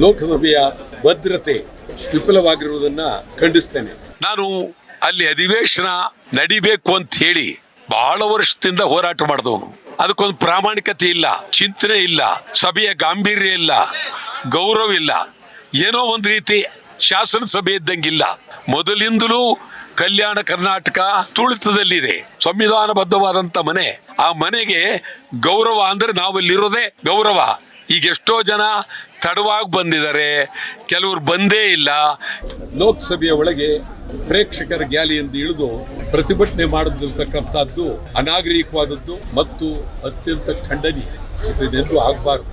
ಲೋಕಸಭೆಯ ಭದ್ರತೆ ವಿಫಲವಾಗಿರುವುದನ್ನ ಖಂಡಿಸ್ತೇನೆ. ನಾನು ಅಲ್ಲಿ ಅಧಿವೇಶನ ನಡಿಬೇಕು ಅಂತ ಹೇಳಿ ಬಹಳ ವರ್ಷದಿಂದ ಹೋರಾಟ ಮಾಡಿದವನು. ಅದಕ್ಕೊಂದು ಪ್ರಾಮಾಣಿಕತೆ ಇಲ್ಲ, ಚಿಂತನೆ ಇಲ್ಲ, ಸಭೆಯ ಗಾಂಭೀರ್ಯ ಇಲ್ಲ, ಗೌರವ ಇಲ್ಲ. ಏನೋ ಒಂದು ರೀತಿ ಶಾಸನ ಸಭೆ ಇದ್ದಂಗಿಲ್ಲ. ಮೊದಲಿಂದಲೂ ಕಲ್ಯಾಣ ಕರ್ನಾಟಕ ತುಳಿತದಲ್ಲಿದೆ. ಸಂವಿಧಾನಬದ್ಧವಾದಂತ ಮನೆ. ಆ ಮನೆಗೆ ಗೌರವ ಅಂದ್ರೆ ನಾವಲ್ಲಿರೋದೇ ಗೌರವ. ಈಗ ಎಷ್ಟೋ ಜನ ತಡವಾಗಿ ಬಂದಿದ್ದಾರೆ. ಕೆಲವರು ಬಂದೇ ಇಲ್ಲ. ಲೋಕಸಭೆಯ ಒಳಗೆ ಪ್ರೇಕ್ಷಕರ ಗ್ಯಾಲಿಯಿಂದ ಇಳಿದು ಪ್ರತಿಭಟನೆ ಮಾಡದಿರ್ತಕ್ಕಂಥದ್ದು ಅನಾಗರಿಕವಾದದ್ದು ಮತ್ತು ಅತ್ಯಂತ ಖಂಡನೀಯ ಇದೆಂದು ಆಗಬಾರ್ದು.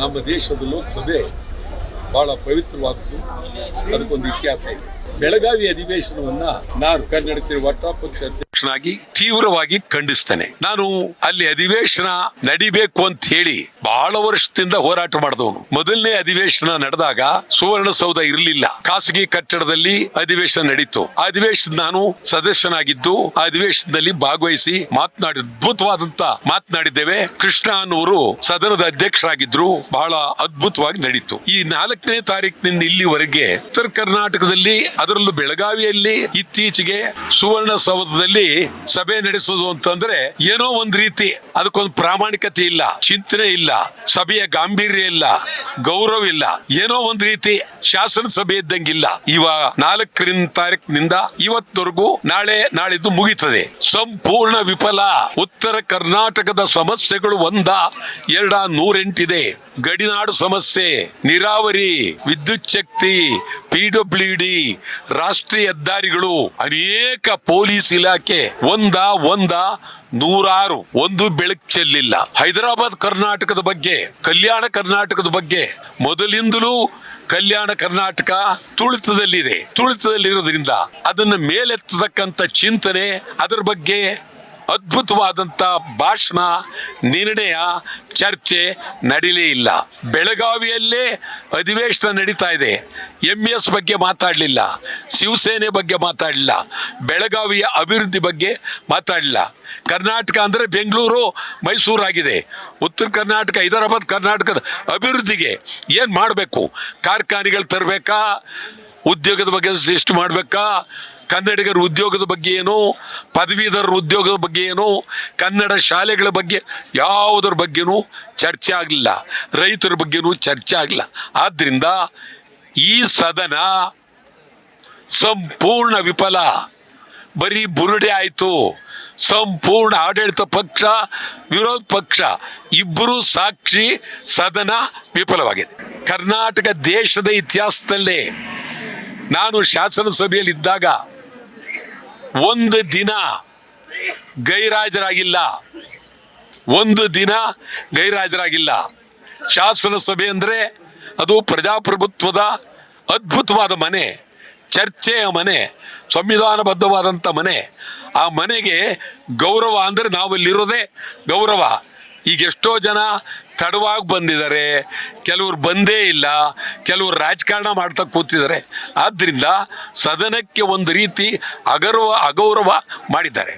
ನಮ್ಮ ದೇಶದ ಲೋಕಸಭೆ ಬಹಳ ಪವಿತ್ರವಾದದ್ದು ಅದಕ್ಕೊಂದು ಇತಿಹಾಸ ಇದೆ. ಬೆಳಗಾವಿ ಅಧಿವೇಶನವನ್ನು ನಾನು ಕನ್ನಡಕ್ಕೆ ಪಕ್ಷ ಅಧ್ಯಕ್ಷನಾಗಿ ತೀವ್ರವಾಗಿ ಖಂಡಿಸ್ತೇನೆ. ನಾನು ಅಲ್ಲಿ ಅಧಿವೇಶನ ನಡಿಬೇಕು ಅಂತ ಹೇಳಿ ಬಹಳ ವರ್ಷದಿಂದ ಹೋರಾಟ ಮಾಡಿದವನು. ಮೊದಲನೇ ಅಧಿವೇಶನ ನಡೆದಾಗ ಸುವರ್ಣಸೌಧ ಇರಲಿಲ್ಲ. ಖಾಸಗಿ ಕಟ್ಟಡದಲ್ಲಿ ಅಧಿವೇಶನ ನಡೀತು. ಆ ಅಧಿವೇಶನ ನಾನು ಸದಸ್ಯನಾಗಿದ್ದು, ಆ ಅಧಿವೇಶನದಲ್ಲಿ ಭಾಗವಹಿಸಿ ಮಾತನಾಡಿ ಅದ್ಭುತವಾದಂತ ಮಾತನಾಡಿದ್ದೇವೆ. ಕೃಷ್ಣ ಅನ್ನೋರು ಸದನದ ಅಧ್ಯಕ್ಷರಾಗಿದ್ರು. ಬಹಳ ಅದ್ಭುತವಾಗಿ ನಡೀತು. ಈ ನಾಲ್ಕನೇ ತಾರೀಕಿನಿಂದ ಇಲ್ಲಿವರೆಗೆ ಉತ್ತರ ಕರ್ನಾಟಕದಲ್ಲಿ, ಅದರಲ್ಲೂ ಬೆಳಗಾವಿಯಲ್ಲಿ ಇತ್ತೀಚೆಗೆ ಸುವರ್ಣಸೌಧದಲ್ಲಿ ಸಭೆ ನಡೆಸೋದು ಅಂತಂದ್ರೆ ಏನೋ ಒಂದ್ ರೀತಿ ಅದಕ್ಕೊಂದು ಪ್ರಾಮಾಣಿಕತೆ ಇಲ್ಲ, ಚಿಂತನೆ ಇಲ್ಲ, ಸಭೆಯ ಗಾಂಭೀರ್ಯ ಇಲ್ಲ, ಗೌರವ ಇಲ್ಲ, ಏನೋ ಒಂದ್ ರೀತಿ ಶಾಸನ ಸಭೆ ಇದ್ದಂಗಿಲ್ಲ ಇವ ನಾಲ್ಕರಿಂದ ತಾರೀಕಿನಿಂದ ಇವತ್ತವರೆಗೂ ನಾಳೆ ನಾಳಿದ್ದು ಮುಗೀತದೆ. ಸಂಪೂರ್ಣ ವಿಫಲ. ಉತ್ತರ ಕರ್ನಾಟಕದ ಸಮಸ್ಯೆಗಳು ಒಂದ, ಎರಡ, ನೂರೆಂಟಿದೆ. ಗಡಿನಾಡು ಸಮಸ್ಯೆ, ನೀರಾವರಿ, ವಿದ್ಯುತ್ ಶಕ್ತಿ ಪಿ ಡಬ್ಲ್ಯೂ ಡಿ ರಾಷ್ಟ್ರೀಯ ಹೆದ್ದಾರಿಗಳು, ಅನೇಕ ಪೊಲೀಸ್ ಇಲಾಖೆ, ಒಂದ ಒಂದ, ನೂರಾರು, ಒಂದು ಬೆಳಕು ಚೆಲ್ಲಿಲ್ಲ. ಹೈದರಾಬಾದ್ ಕರ್ನಾಟಕದ ಬಗ್ಗೆ, ಕಲ್ಯಾಣ ಕರ್ನಾಟಕದ ಬಗ್ಗೆ, ಮೊದಲಿಂದಲೂ ಕಲ್ಯಾಣ ಕರ್ನಾಟಕ ತುಳಿತದಲ್ಲಿದೆ. ತುಳಿತದಲ್ಲಿರೋದ್ರಿಂದ ಅದನ್ನ ಮೇಲೆತ್ತತಕ್ಕಂತ ಚಿಂತನೆ, ಅದರ ಬಗ್ಗೆ ಅದ್ಭುತವಾದಂತ ಭಾಷಣ, ನಿರ್ಣಯ, ಚರ್ಚೆ ನಡೀಲೇ ಇಲ್ಲ. ಬೆಳಗಾವಿಯಲ್ಲೇ ಅಧಿವೇಶನ ನಡೀತಾ ಇದೆ. ಎಂ ಎಸ್ ಬಗ್ಗೆ ಮಾತಾಡಲಿಲ್ಲ. ಶಿವಸೇನೆ ಬಗ್ಗೆ ಮಾತಾಡಲಿಲ್ಲ. ಬೆಳಗಾವಿಯ ಅಭಿವೃದ್ಧಿ ಬಗ್ಗೆ ಮಾತಾಡಲಿಲ್ಲ. ಕರ್ನಾಟಕ ಅಂದರೆ ಬೆಂಗಳೂರು ಮೈಸೂರು ಆಗಿದೆ ಉತ್ತರ ಕರ್ನಾಟಕ, ಹೈದರಾಬಾದ್, ಕರ್ನಾಟಕದ ಅಭಿವೃದ್ಧಿಗೆ ಏನು ಮಾಡಬೇಕು? ಕಾರ್ಖಾನೆಗಳು ತರಬೇಕಾ? ಉದ್ಯೋಗದ ಬಗ್ಗೆ ಎಷ್ಟು ಮಾಡಬೇಕಾ? ಕನ್ನಡಿಗರ ಉದ್ಯೋಗದ ಬಗ್ಗೆ ಏನು? ಪದವೀಧರರ ಉದ್ಯೋಗದ ಬಗ್ಗೆ ಏನು? ಕನ್ನಡ ಶಾಲೆಗಳ ಬಗ್ಗೆ ಯಾವುದರ ಬಗ್ಗೆನೂ ಚರ್ಚೆ ಆಗಲಿಲ್ಲ. ರೈತರ ಬಗ್ಗೆನೂ ಚರ್ಚೆ ಆಗಲಿಲ್ಲ. ಆದ್ದರಿಂದ ಈ ಸದನ ಸಂಪೂರ್ಣ ವಿಫಲ. ಬರೀ ಬುರುಡೆ ಆಯಿತು. ಸಂಪೂರ್ಣ ಆಡಳಿತ ಪಕ್ಷ, ವಿರೋಧ ಪಕ್ಷ, ಇಬ್ಬರೂ ಸಾಕ್ಷಿ ಸದನ ವಿಫಲವಾಗಿದೆ. ಕರ್ನಾಟಕ ದೇಶದ ಇತಿಹಾಸದಲ್ಲೇ ನಾನು ಶಾಸನ ಸಭೆಯಲ್ಲಿ ಇದ್ದಾಗ ಒಂದು ದಿನ ಗೈರಾಜರಾಗಿಲ್ಲ. ಒಂದು ದಿನ ಗೈರಾಜರಾಗಿಲ್ಲ. ಶಾಸನ ಸಭೆ ಅಂದರೆ ಅದು ಪ್ರಜಾಪ್ರಭುತ್ವದ ಅದ್ಭುತವಾದ ಮನೆ, ಚರ್ಚೆಯ ಮನೆ ಸಂವಿಧಾನಬದ್ಧವಾದಂಥ ಮನೆ. ಆ ಮನೆಗೆ ಗೌರವ ಅಂದರೆ ನಾವಲ್ಲಿರೋದೇ ಗೌರವ. ಈಗ ಎಷ್ಟೋ ಜನ ತಡವಾಗಿ ಬಂದಿದ್ದಾರೆ, ಕೆಲವರು ಬಂದೇ ಇಲ್ಲ, ಕೆಲವರು ರಾಜಕಾರಣ ಮಾಡ್ತಾ ಕೂತಿದ್ದಾರೆ. ಆದ್ದರಿಂದ ಸದನಕ್ಕೆ ಒಂದು ರೀತಿ ಅಗೌರವ ಅಗೌರವ ಮಾಡಿದ್ದಾರೆ.